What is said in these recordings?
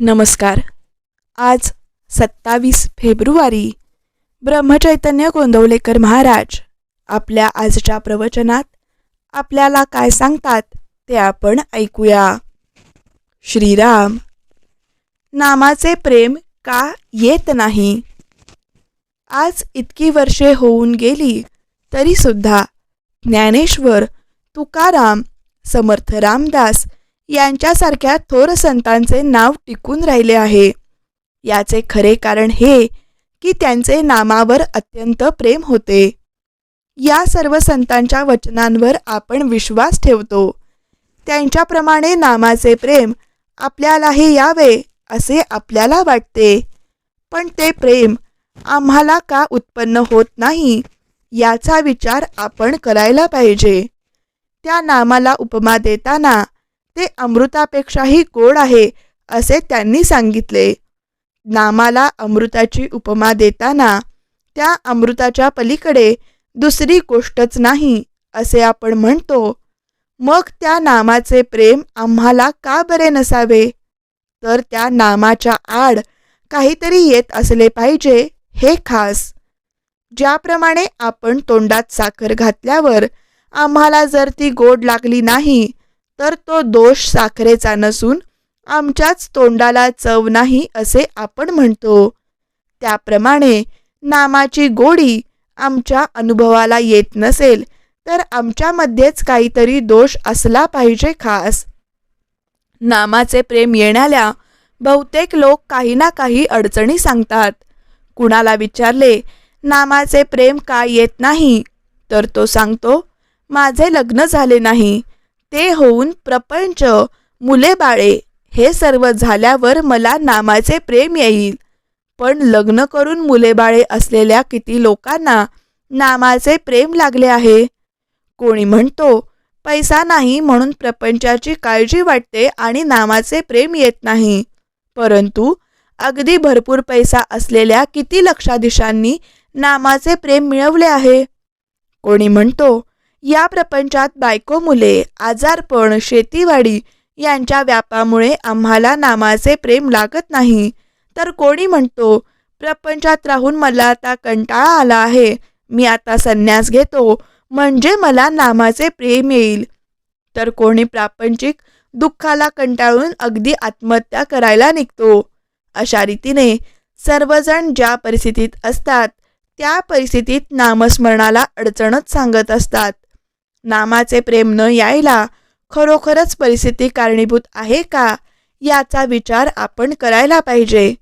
नमस्कार. आज सत्तावीस फेब्रुवारी ब्रह्मचैतन्य गोंदवलेकर महाराज आपल्या आजच्या प्रवचनात आपल्याला काय सांगतात ते आपण ऐकूया. श्रीराम नामाचे प्रेम का येत नाही? आज इतकी वर्षे होऊन गेली तरीसुद्धा ज्ञानेश्वर तुकाराम समर्थ रामदास यांच्यासारख्या थोर संतांचे नाव टिकून राहिले आहे. याचे खरे कारण हे की त्यांचे नामावर अत्यंत प्रेम होते. या सर्व संतांच्या वचनांवर आपण विश्वास ठेवतो. त्यांच्याप्रमाणे नामाचे प्रेम आपल्यालाही यावे असे आपल्याला वाटते. पण ते प्रेम आम्हाला का उत्पन्न होत नाही याचा विचार आपण करायला पाहिजे. त्या नामाला उपमा देताना ते अमृतापेक्षाही गोड आहे असे त्यांनी सांगितले. नामाला अमृताची उपमा देताना त्या अमृताच्या पलीकडे दुसरी गोष्टच नाही असे आपण म्हणतो. मग त्या नामाचे प्रेम आम्हाला का बरे नसावे? तर त्या नामाच्या आड काहीतरी येत असले पाहिजे हे खास. ज्याप्रमाणे आपण तोंडात साखर घातल्यावर आम्हाला जर ती गोड लागली नाही तर तो दोष साखरेचा नसून आमच्याच तोंडाला चव नाही असे आपण म्हणतो. त्याप्रमाणे नामाची गोडी आमच्या अनुभवाला येत नसेल तर आमच्यामध्येच काहीतरी दोष असला पाहिजे खास. नामाचे प्रेम येण्याला बहुतेक लोक काही ना काही अडचणी सांगतात. कुणाला विचारले नामाचे प्रेम का येत नाही? तर तो सांगतो माझे लग्न झाले नाही. ते होऊन प्रपंच मुले बाळे हे सर्व झाल्यावर मला नामाचे प्रेम येईल. पण लग्न करून मुले बाळे असलेल्या किती लोकांना नामाचे प्रेम लागले आहे? कोणी म्हणतो पैसा नाही म्हणून प्रपंचाची काळजी वाटते आणि नामाचे प्रेम येत नाही. परंतु अगदी भरपूर पैसा असलेल्या किती लक्षाधीशांनी नामाचे प्रेम मिळवले आहे? कोणी म्हणतो या प्रपंचात बायको मुले आजारपण शेतीवाडी यांच्या व्यापामुळे आम्हाला नामाचे प्रेम लागत नाही. तर कोणी म्हणतो प्रपंचात राहून मला आता कंटाळा आला आहे. मी आता संन्यास घेतो. म्हणजे मला नामाचे प्रेम येईल. तर कोणी प्रापंचिक दुःखाला कंटाळून अगदी आत्महत्या करायला निघतो. अशा रीतीने सर्वजण ज्या परिस्थितीत असतात त्या परिस्थितीत नामस्मरणाला अडचणच सांगत असतात. नामाचे प्रेम न यायला खरोखरच परिस्थिती कारणीभूत आहे का? याचा विचार आपण करायला पाहिजे.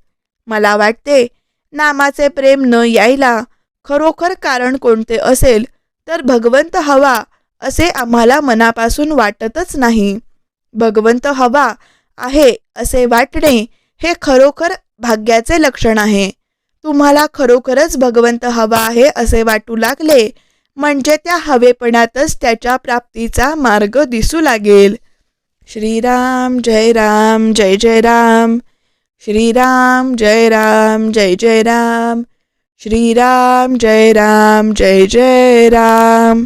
मला वाटते नामाचे प्रेम न यायला खरोखर कारण कोणते असेल तर भगवंत हवा असे आम्हाला मनापासून वाटतच नाही. भगवंत हवा आहे असे वाटणे हे खरोखर भाग्याचे लक्षण आहे. तुम्हाला खरोखरच भगवंत हवा आहे असे वाटू लागले म्हणजे त्या हवेपणातच त्याच्या प्राप्तीचा मार्ग दिसू लागेल. श्रीराम जय राम जय जय राम. श्रीराम जय राम जय जय राम. श्रीराम जय राम जय जय राम.